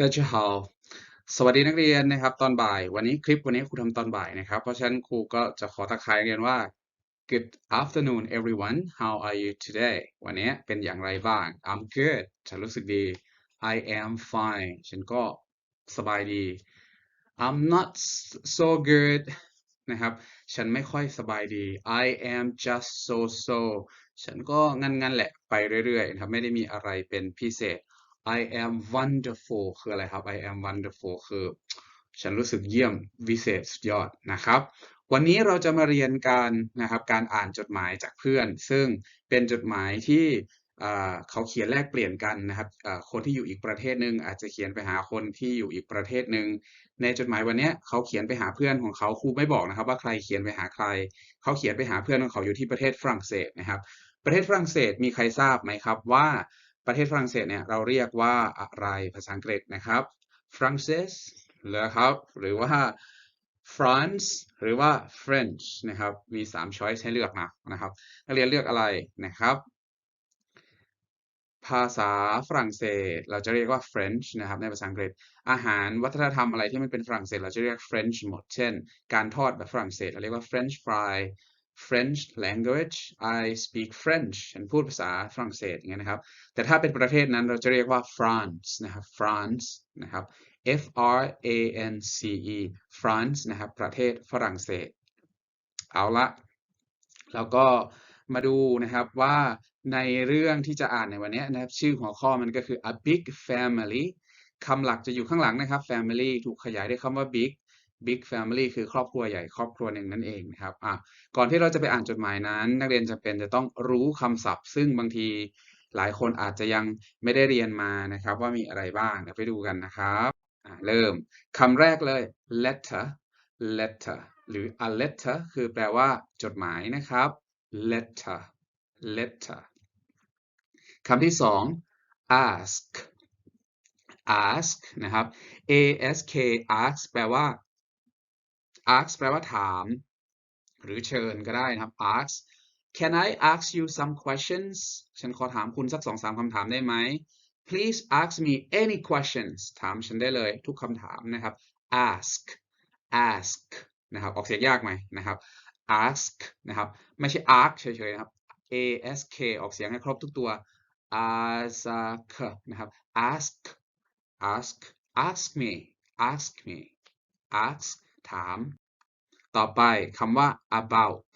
大家好สวัสดีนักเรียนนะครับ ตอนบ่าย วันนี้คลิปวันนี้ครูทำตอนบ่ายนะครับ เพราะฉะนั้นครูก็จะขอทักทายนักเรียนว่า Good afternoon everyone how are you today วันนี้เป็นอย่างไรบ้าง I'm good ฉันรู้สึกดี I am fine ฉันก็สบายดี I'm not so good นะครับ ฉันไม่ค่อยสบายดี I am just so so ฉันก็งั้นๆแหละไปเรื่อยๆนะครับ ไม่ได้มีอะไรเป็นพิเศษ I am wonderful คืออะไรครับ I am wonderful คือ ฉันรู้สึกเยี่ยมวิเศษสุดยอดนะครับ วันนี้เราจะมาเรียนการนะครับการอ่านจดหมายจากเพื่อน ซึ่งเป็นจดหมายที่เขาเขียนแลกเปลี่ยนกันนะครับคนที่อยู่อีกประเทศหนึ่งอาจจะเขียนไปหาคนที่อยู่อีกประเทศหนึ่งในจดหมายวันนี้เขาเขียนไปหาเพื่อนของเขาครูไม่บอกนะครับ ว่าใครเขียนไปหาใคร เขาเขียนไปหาเพื่อนของเขาอยู่ที่ประเทศฝรั่งเศสนะครับ ประเทศฝรั่งเศสมีใครทราบไหมครับว่า ประเทศฝรั่งเศสเนี่ยเราเรียกว่าอะไรภาษาอังกฤษนะครับฝรั่งเศสหรือครับหรือว่า France หรือว่า French นะครับ มี3 choice ให้เลือกนะนะครับ นักเรียนเลือกอะไรนะครับ ภาษาฝรั่งเศสเราจะเรียกว่า French นะครับ ในภาษาอังกฤษ อาหารวัฒนธรรมอะไรที่มันเป็นฝรั่งเศส เราจะเรียก French หมด เช่น การทอดแบบฝรั่งเศสเราเรียกว่า French fry French language I speak French ฉันพูดภาษาฝรั่งเศสอย่างเงี้ยนะครับ แต่ถ้าเป็นประเทศนั้นเราจะเรียกว่า France นะครับ France นะครับ F R A N C E France นะครับ ประเทศฝรั่งเศส เอาละแล้วก็มาดูนะครับว่าในเรื่องที่จะอ่านในวันนี้นะครับ ชื่อหัวข้อมันก็คือ a big family คำหลักจะอยู่ข้างหลังนะครับ family ถูกขยายด้วยคำว่า big big family คือครอบครัวใหญ่ครอบครัวหนึ่งนั่นเองนะครับอะก่อนที่เราจะไปอ่านจดหมายนั้น นักเรียนจะเป็นจะต้องรู้คำศัพท์ ซึ่งบางทีหลายคนอาจจะยังไม่ได้เรียนมานะครับ ว่ามีอะไรบ้างเดี๋ยวไปดูกันนะครับอะเริ่มคำแรกเลย letter letter หรือ a letter คือแปลว่าจดหมายนะครับ letter letter คำที่สอง ask ask นะครับ ask ask แปลว่า ask แปลว่าถาม หรือเชิญก็ได้นะครับ ask can I ask you some questions ฉันขอถามคุณสักสองสามคำถามได้ไหม please ask me any questions ถามฉันได้เลยทุกคำถามนะครับ ask ask นะครับ ออกเสียงยากไหมนะครับ ask นะครับ ไม่ใช่ ask เฉยๆนะครับ ask ออกเสียงให้ครบทุกตัว ask นะครับ ask ask ask me ask me ask ถาม ต่อไปคำว่า about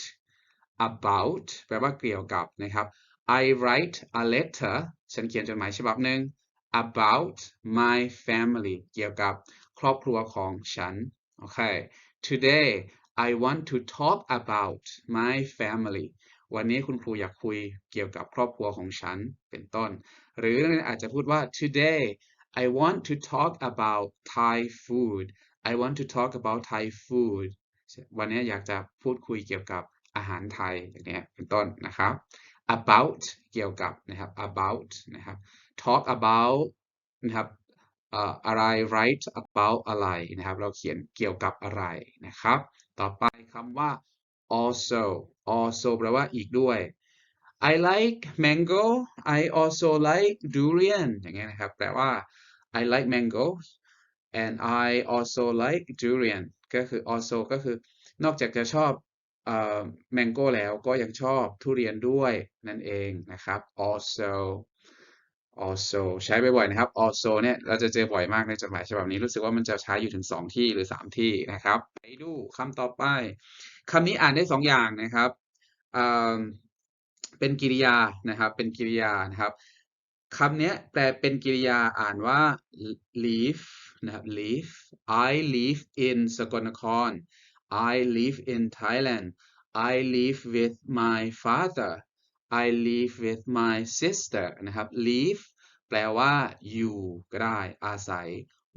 about แปลว่าเกี่ยวกับนะครับ I write a letter ฉันเขียนจดหมายฉบับหนึ่ง about my family เกี่ยวกับครอบครัวของฉัน โอเค today I want to talk about my family วันนี้คุณครูอยากคุยเกี่ยวกับครอบครัวของฉันเป็นต้น หรืออาจจะพูดว่า today I want to talk about Thai food I want to talk about Thai food วันนี้อยากจะพูดคุยเกี่ยวกับอาหารไทยอย่างนี้เป็นต้นนะครับ about เกี่ยวกับนะครับ about นะครับ talk about นะครับอะไร write about อะไรนะครับ เราเขียนเกี่ยวกับอะไรนะครับ ต่อไปคำว่า also also แปลว่าอีกด้วย I like mango I also like durian อย่างเงี้ยนะครับ แปลว่า I like mango and I also like durian ก็คือ also ก็คือนอกจากจะชอบแมงโก้แล้วก็ยังชอบทุเรียนด้วยนั่นเองนะครับ also also ใช้บ่อยๆนะครับ also เนี่ยเราจะเจอบ่อยมากในจดหมายฉบับนี้รู้สึกว่ามันจะใช้อยู่ถึง 2 ที่หรือ 3 ที่นะครับไปดูคำต่อไปคำนี้อ่านได้ 2 อย่างนะครับเป็นกริยานะครับเป็นกริยานะครับคำนี้แปลเป็นกริยาอ่านว่า live นะครับ live I live in สกลนคร I live in Thailand I live with my father I live with my sister นะครับ live แปลว่า อยู่ก็ได้ อาศัย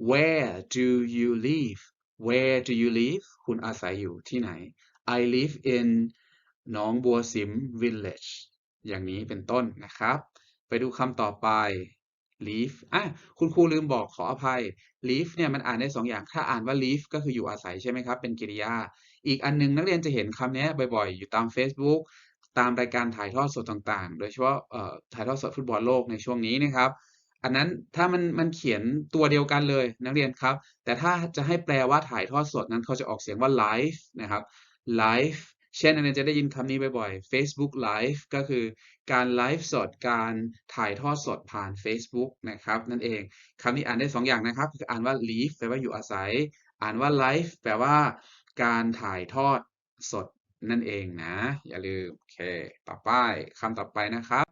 where do you live where do you live คุณอาศัยอยู่ที่ไหน I live in หนองบัวสิม village อย่างนี้เป็นต้นนะครับ ไปดูคำต่อไป leave อะคุณครูลืมบอกขออภัย leave เนี่ยมันอ่านได้ 2 อย่าง ถ้าอ่านว่า leave ก็คืออยู่อาศัยใช่ไหมครับ เป็นกริยา อีกอันนึงนักเรียนจะเห็นคำนี้บ่อยๆ อยู่ตาม Facebook ตามรายการถ่ายทอดสดต่างๆ โดยเฉพาะถ่ายทอดสดฟุตบอลโลกในช่วงนี้นะครับ อันนั้นถ้ามันมันเขียนตัวเดียวกันเลยนักเรียนครับ แต่ถ้าจะให้แปลว่าถ่ายทอดสดนั้นเขาจะออกเสียงว่า live นะครับ live เช่นนักเรียนจะได้ยินคำนี้บ่อยๆ Facebook Live ก็คือการไลฟ์สดการถ่ายทอดสดผ่าน Facebook นะครับนั่นเองคำนี้อ่านได้สองอย่างนะครับคืออ่านว่า live แปลว่าอยู่อาศัย อ่านว่า live แปลว่าการถ่ายทอดสดนั่นเองนะ อย่าลืมโอเคต่อไปคำต่อไปนะครับ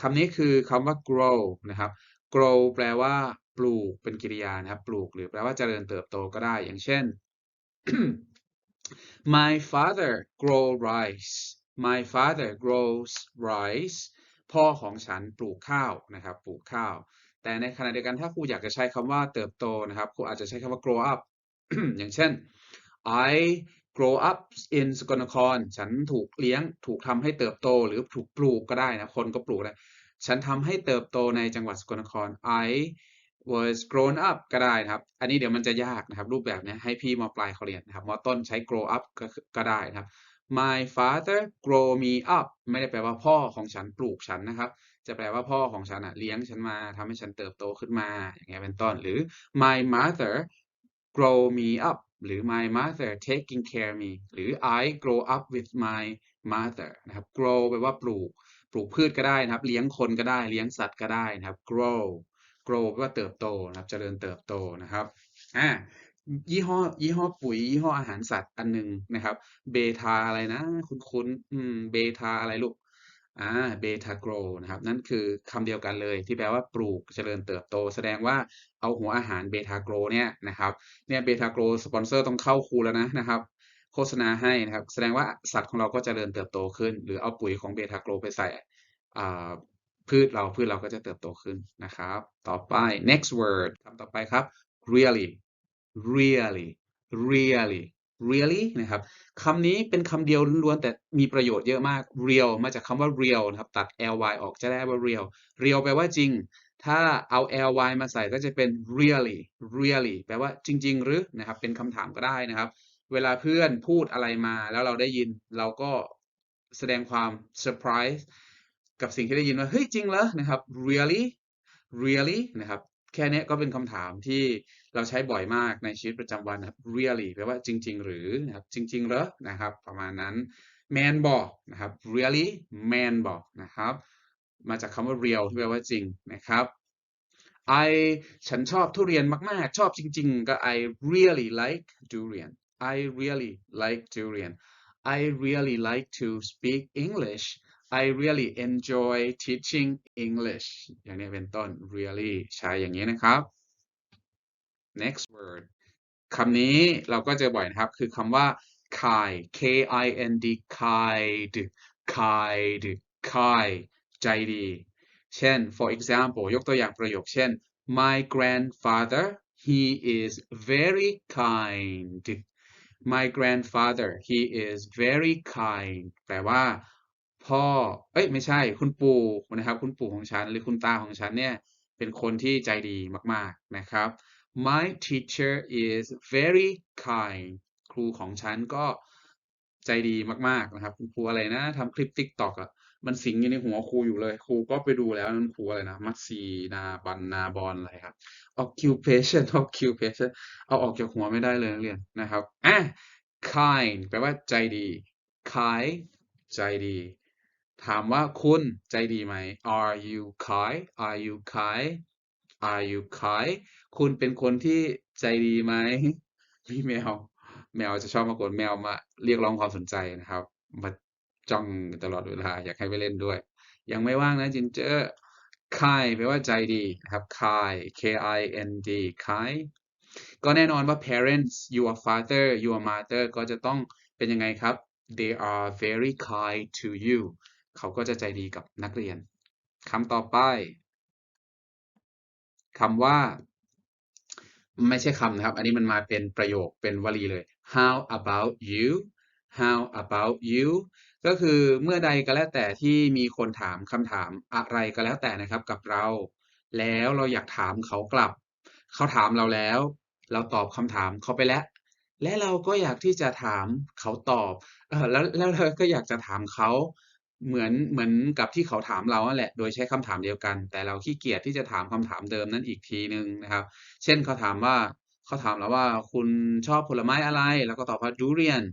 คำนี้คือคำว่า grow นะครับ grow แปลว่า ปลูกเป็นกริยานะครับ ปลูกหรือแปลว่าเจริญเติบโตก็ได้ อย่างเช่น My father grow rice My father grows rice พ่อของฉันปลูกข้าวนะครับ ปลูกข้าว แต่ในขณะเดียวกันถ้าครูอยากจะใช้คำว่าเติบโตนะครับครูอาจจะใช้คำว่า grow up อย่างเช่น I grow up in สกลนคร ฉันถูกเลี้ยง ถูกทำให้เติบโต หรือถูกปลูกก็ได้นะ คนก็ปลูกได้ ฉันทำให้เติบโตในจังหวัดสกลนคร I was grown up ก็ได้นะครับ อันนี้เดี๋ยวมันจะยากนะครับ รูปแบบนี้ให้พี่มอปลายเขาเรียนนะครับมอต้นใช้ grow up ก็ก็ได้นะครับ My father grow me up ไม่ได้แปลว่าพ่อของฉันปลูกฉันนะครับ จะแปลว่าพ่อของฉันอะเลี้ยงฉันมาทำให้ฉันเติบโตขึ้นมา อย่างเงี้ยเป็นต้น หรือ my mother grow me up หรือ my mother taking care me หรือ I grow up with my mother นะครับ grow แปลว่าปลูก ปลูกพืชก็ได้นะครับ เลี้ยงคนก็ได้ เลี้ยงสัตว์ก็ได้นะครับ grow grow แปลว่าเติบโตนะครับเจริญเติบโตนะครับอ่ายี่ห้อยี่ห้อปุ๋ยยี่ห้ออาหารสัตว์อันหนึ่งนะครับเบทาอะไรนะ คุ้นๆอืมเบทาอะไรลูกอ่าเบทาโกรนะครับ นั่นคือคำเดียวกันเลยที่แปลว่าปลูกเจริญเติบโต แสดงว่าเอาหัวอาหารเบทาโกรเนี่ยนะครับเนี่ยเบทาโกรสปอนเซอร์ต้องเข้าครูแล้วนะนะครับ โฆษณาให้นะครับ แสดงว่าสัตว์ของเราก็เจริญเติบโตขึ้น หรือเอาปุ๋ยของเบทาโกรไปใส่อ่า พืชเราพืชเราก็จะเติบโตขึ้นนะครับ ต่อไป next word คำต่อไปครับ really really really really นะครับคำนี้เป็นคำเดียวล้วนแต่มีประโยชน์เยอะมาก real มาจากคำว่า real นะครับตัด ly ออกจะได้ว่า real real แปลว่าจริง ถ้าเอา ly มาใส่ก็จะเป็น really really แปลว่าจริง ๆ หรือนะครับเป็นคำถามก็ได้นะครับ เวลาเพื่อนพูดอะไรมาแล้วเราได้ยินเราก็แสดงความ surprise กับสิ่งที่ได้ยินว่าเฮ้ยจริงเหรอนะครับ really really นะครับแค่นี้ก็เป็นคำถามที่เราใช้บ่อยมากในชีวิตประจำวันนะครับ really แปลว่าจริง ๆ หรือนะครับจริง ๆ เหรอนะครับ ประมาณนั้น man บอกนะครับ really man บอกนะครับ มาจากคำว่า real ที่แปลว่าจริงนะครับ I ฉันชอบทุเรียนมาก ๆ ชอบจริง ๆ ก็ I really like durian I really like durian I really like to speak English I really enjoy teaching English อย่างนี้เป็นต้น really ใช้อย่างนี้นะครับ next word คำนี้เราก็จอบ่อยนะครับ คือคำว่า kind k i n d kind kind kind ใจดี เช่น for example ยกตัวอย่างประโยคเช่น my grandfather he is very kind my grandfather he is very kind แปลว่า พ่อ เอ้ยไม่ใช่คุณปู่นะครับ คุณปู่ของฉันหรือคุณตาของฉันเนี่ยเป็นคนที่ใจดีมากๆนะครับ my teacher is very kind ครูของฉันก็ใจดีมากๆนะครับ คุณครูอะไรนะทำคลิป TikTok อะมันสิงอยู่ในหัวครูอยู่เลย ครูก็ไปดูแล้วนั่นครูอะไรนะมัตซีนาบันนาบอลอะไรครับ occupation occupation เอาออกจากหัวไม่ได้เลยนักเรียนนะครับอะ kind แปลว่าใจดี kind ใจดี ถามว่าคุณใจดีไหม are you kind are you kind are you kind คุณเป็นคนที่ใจดีไหมมีแมว แมวจะชอบมากวนแมวมาเรียกร้องความสนใจนะครับ มาจ้องตลอดเวลา อยากให้ไปเล่นด้วย ยังไม่ว่างนะจินเจอร์ kind แปลว่าใจดีนะครับ kind k i n d kind ก็แน่นอนว่า parents your father your mother ก็จะต้องเป็นยังไงครับ they are very kind to you เขาก็จะใจดีกับนักเรียนคำต่อไปคำว่า ไม่ใช่คำนะครับ อันนี้มันมาเป็นประโยคเป็นวลีเลย how about you how about you ก็คือเมื่อใดก็แล้วแต่ที่มีคนถามคำถามอะไรก็แล้วแต่นะครับกับเรา แล้วเราอยากถามเขากลับ เขาถามเราแล้ว เราตอบคำถามเขาไปแล้ว และเราก็อยากที่จะถามเขาตอบแล้วแล้วเราก็อยากจะถามเขา เหมือนเหมือนกับที่เขาถามเรานั่นแหละ โดยใช้คำถามเดียวกัน แต่เราขี้เกียจที่จะถามคำถามเดิมนั้นอีกทีหนึ่งนะครับ เช่นเขาถามว่าเขาถามเราว่าคุณชอบผลไม้อะไรเราก็ตอบว่า durian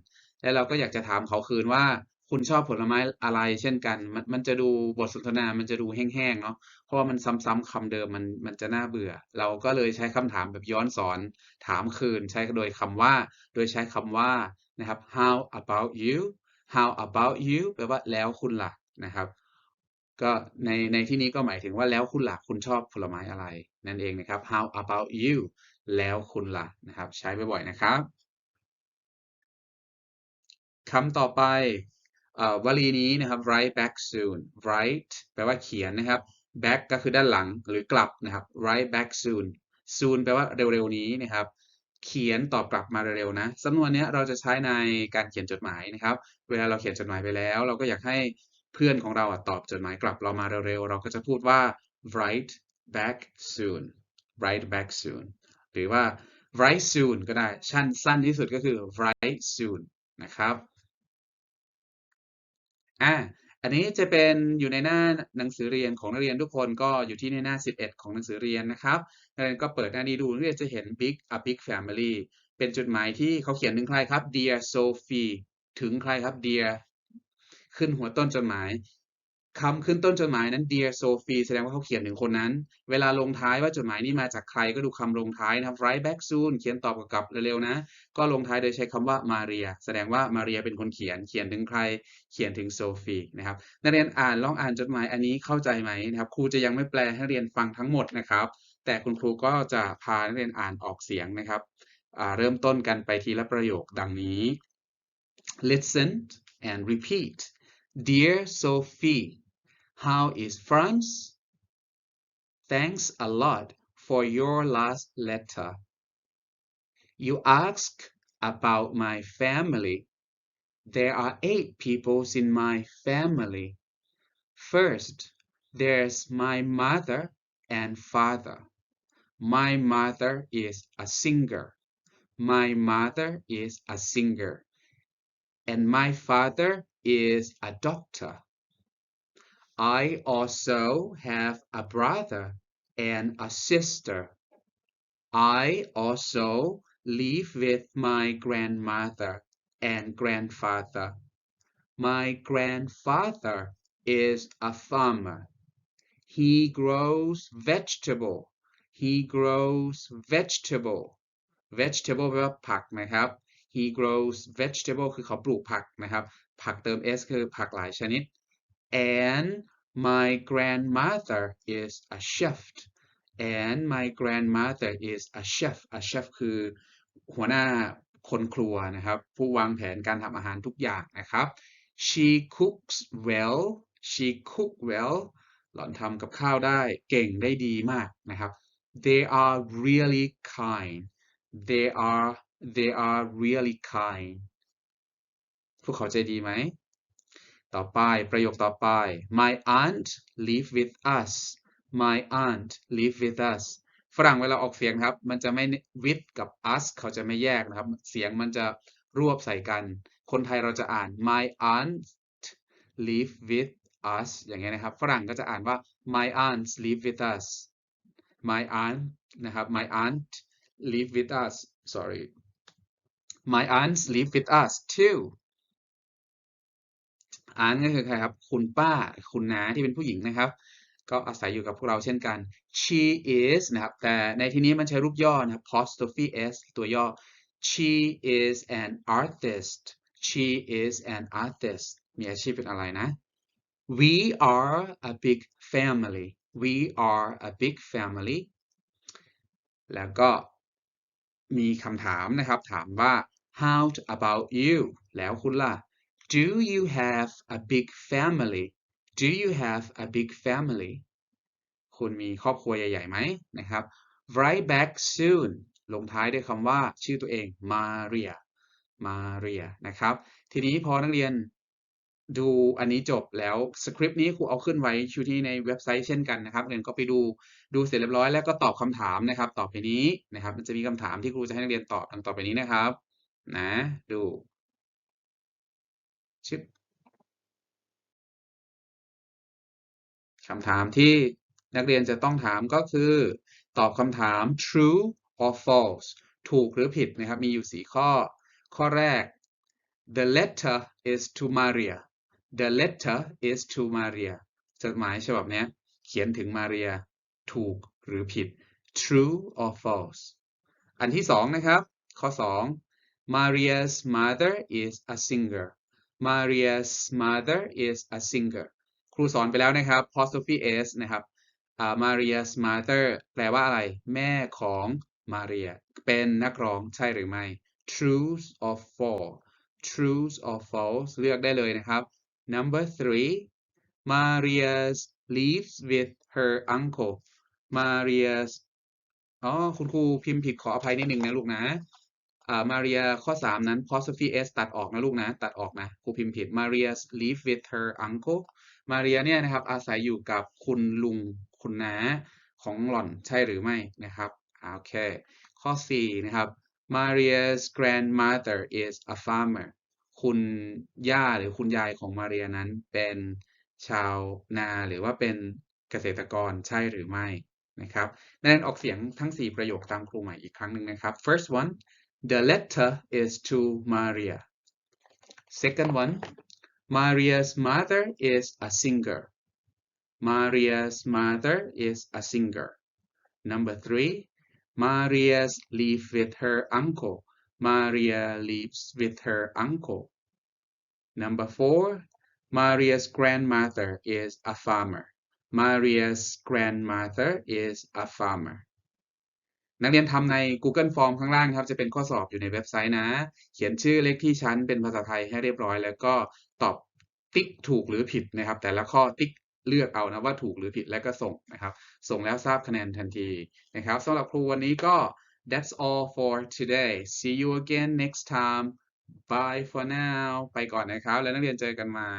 แล้วเราก็อยากจะถามเขาคืนว่าคุณชอบผลไม้อะไร เช่นกัน มันมันจะดูบทสนทนา มันจะดูแห้งๆเนาะ เพราะว่ามันซ้ำๆคำเดิมมันมันจะน่าเบื่อ เราก็เลยใช้คำถามแบบย้อนสอนถามคืน ใช้โดยคำว่า โดยใช้คำว่านะครับ how about you how about you แปลว่าแล้วคุณล่ะนะครับ ก็ในในที่นี้ก็หมายถึงว่าแล้วคุณล่ะคุณชอบผลไม้อะไร นั่นเองนะครับ how about you แล้วคุณล่ะนะครับ ใช้บ่อยๆนะครับคำต่อไปวลีนี้นะครับ write back soon write แปลว่าเขียนนะครับ back ก็คือด้านหลังหรือกลับนะครับ write back soon soon แปลว่าเร็วๆนี้นะครับ เขียนตอบกลับมาเร็วๆนะสำนวนนี้เราจะใช้ในการเขียนจดหมายนะครับ เวลาเราเขียนจดหมายไปแล้ว เราก็อยากให้เพื่อนของเราตอบจดหมายกลับเรามาเร็วๆ เราก็จะพูดว่า write back soon write back soon หรือว่า write soon ก็ได้ชั้นสั้นที่สุดก็คือ write soon นะครับอ่า อันนี้จะเป็นอยู่ในหน้าหนังสือเรียนของนักเรียนทุกคนก็อยู่ที่ในหน้า 11 ของหนังสือเรียนนะครับนักเรียนก็เปิดหน้านี้ดูนักเรียนจะเห็น big a big family เป็นจดหมายที่เขาเขียนถึงใครครับ dear Sophie ถึงใครครับ dear ขึ้นหัวต้นจดหมาย คำขึ้นต้นจดหมายนั้น dear Sophie แสดงว่าเขาเขียนถึงคนนั้น เวลาลงท้ายว่าจดหมายนี้มาจากใครก็ดูคำลงท้ายนะครับ write back soon เขียนตอบกลับเร็วๆนะ ก็ลงท้ายโดยใช้คำว่ามาเรีย แสดงว่ามาเรียเป็นคนเขียน เขียนถึงใคร เขียนถึงโซฟีนะครับ นักเรียนอ่านลองอ่านจดหมายอันนี้เข้าใจไหมนะครับ ครูจะยังไม่แปลให้เรียนฟังทั้งหมดนะครับ แต่คุณครูก็จะพานักเรียนอ่านออกเสียงนะครับ เริ่มต้นกันไปทีละประโยคดังนี้ listen and repeat dear Sophie How is France? Thanks a lot for your last letter. You ask about my family. There are eight people in my family. First, there's my mother and father. My mother is a singer. My mother is a singer. And my father is a doctor. I also have a brother and a sister. I also live with my grandmother and grandfather. My grandfather is a farmer. He grows vegetable. He grows vegetable. vegetable แปลว่าผักนะครับ he grows vegetable คือเขาปลูกผักนะครับ ผักเติม s คือผักหลายชนิด and my grandmother is a chef and my grandmother is a chef a chef คือหัวหน้าคนครัวนะครับ ผู้วางแผนการทำอาหารทุกอย่างนะครับ she cooks well she cook well หล่อนทำกับข้าวได้เก่งได้ดีมากนะครับ they are really kind they are they are really kind พวกเขาใจดีไหม ต่อไปประโยคต่อไป my aunt live with us my aunt live with us ฝรั่งเวลาออกเสียงครับ มันจะไม่ with กับ us เขาจะไม่แยกนะครับ เสียงมันจะรวบใส่กัน คนไทยเราจะอ่าน my aunt live with us อย่างเงี้ยนะครับ ฝรั่งก็จะอ่านว่า my aunt live with us my aunt นะครับ my aunt live with us sorry my aunts live with us too อันก็คือใครครับ คุณป้า คุณน้าที่เป็นผู้หญิงนะครับ ก็อาศัยอยู่กับพวกเราเช่นกัน she is นะครับ แต่ในที่นี้มันใช้รูปย่อนะครับ apostrophe s ตัวย่อ she is an artist she is an artist มีอาชีพเป็นอะไรนะ we are a big family we are a big family แล้วก็มีคำถามนะครับ ถามว่า how about you แล้วคุณล่ะ Do you have a big family? Do you have a big family? คุณมีครอบครัวใหญ่ๆไหมนะครับ Write back soon ลงท้ายด้วยคำว่าชื่อตัวเอง Maria Maria นะครับ ทีนี้พอนักเรียนดูอันนี้จบแล้วสคริปต์นี้ครูเอาขึ้นไว้ชูที่ในเว็บไซต์เช่นกันนะครับเรียนก็ไปดูดูเสร็จเรียบร้อยแล้วก็ตอบคำถามนะครับ ต่อไปนี้นะครับ มันจะมีคำถามที่ครูจะให้นักเรียนตอบดังต่อไปนี้นะครับ นะ ดู chip คำถามที่นักเรียนจะต้องถามก็คือ ตอบคำถาม true or false ถูกหรือผิดนะครับ มีอยู่ 4 ข้อ ข้อแรก the letter is to Maria the letter is to Maria จดหมายฉบับนี้เขียนถึงมาเรีย ถูกหรือผิด true or false อันที่สองนะครับ ข้อ 2 Maria's mother is a singer Maria's mother is a singer ครูสอนไปแล้วนะครับ apostrophe s นะครับ Maria's mother แปลว่าอะไร แม่ของมาเรียเป็นนักร้องใช่หรือไม่ true or false true or false เลือกได้เลยนะครับ number three Maria's lives with her uncle Maria's อ๋อ คุณครูพิมพ์ผิดขออภัยนิดนึงนะลูกนะ อ่า Maria ข้อ 3 นั้น apostrophe s ตัดออกนะลูกนะ ตัดออกนะครูพิมพ์ผิด Maria live with her uncle Maria เนี่ยนะครับอาศัยอยู่กับคุณลุงคุณน้าของหล่อนใช่หรือไม่นะครับโอเค ข้อ 4 นะครับ Maria's grandmother is a farmer คุณย่าหรือคุณยายของมาเรียนั้นเป็นชาวนาหรือว่าเป็นเกษตรกรใช่หรือไม่นะครับนักเรียนออกเสียงทั้ง 4 ประโยคตามครูใหม่อีกครั้งหนึ่งนะครับ first one the letter is to Maria. Second one Maria's mother is a singer. Maria's mother is a singer. Number three Maria's live with her uncle. Maria lives with her uncle. Number four, Maria's grandmother is a farmer. Maria's grandmother is a farmer. นักเรียนทำใน Google Form ข้างล่างครับ จะเป็นข้อสอบอยู่ในเว็บไซต์นะ เขียนชื่อเลขที่ชั้นเป็นภาษาไทยให้เรียบร้อย แล้วก็ตอบติ๊กถูกหรือผิดนะครับ แต่ละข้อติ๊กเลือกเอานะว่าถูกหรือผิดแล้วก็ส่งนะครับ ส่งแล้วทราบคะแนนทันทีนะครับสำหรับครูวันนี้ก็ that's all for today see you again next time Bye for now ไปก่อนนะครับ แล้วนักเรียนเจอกันใหม่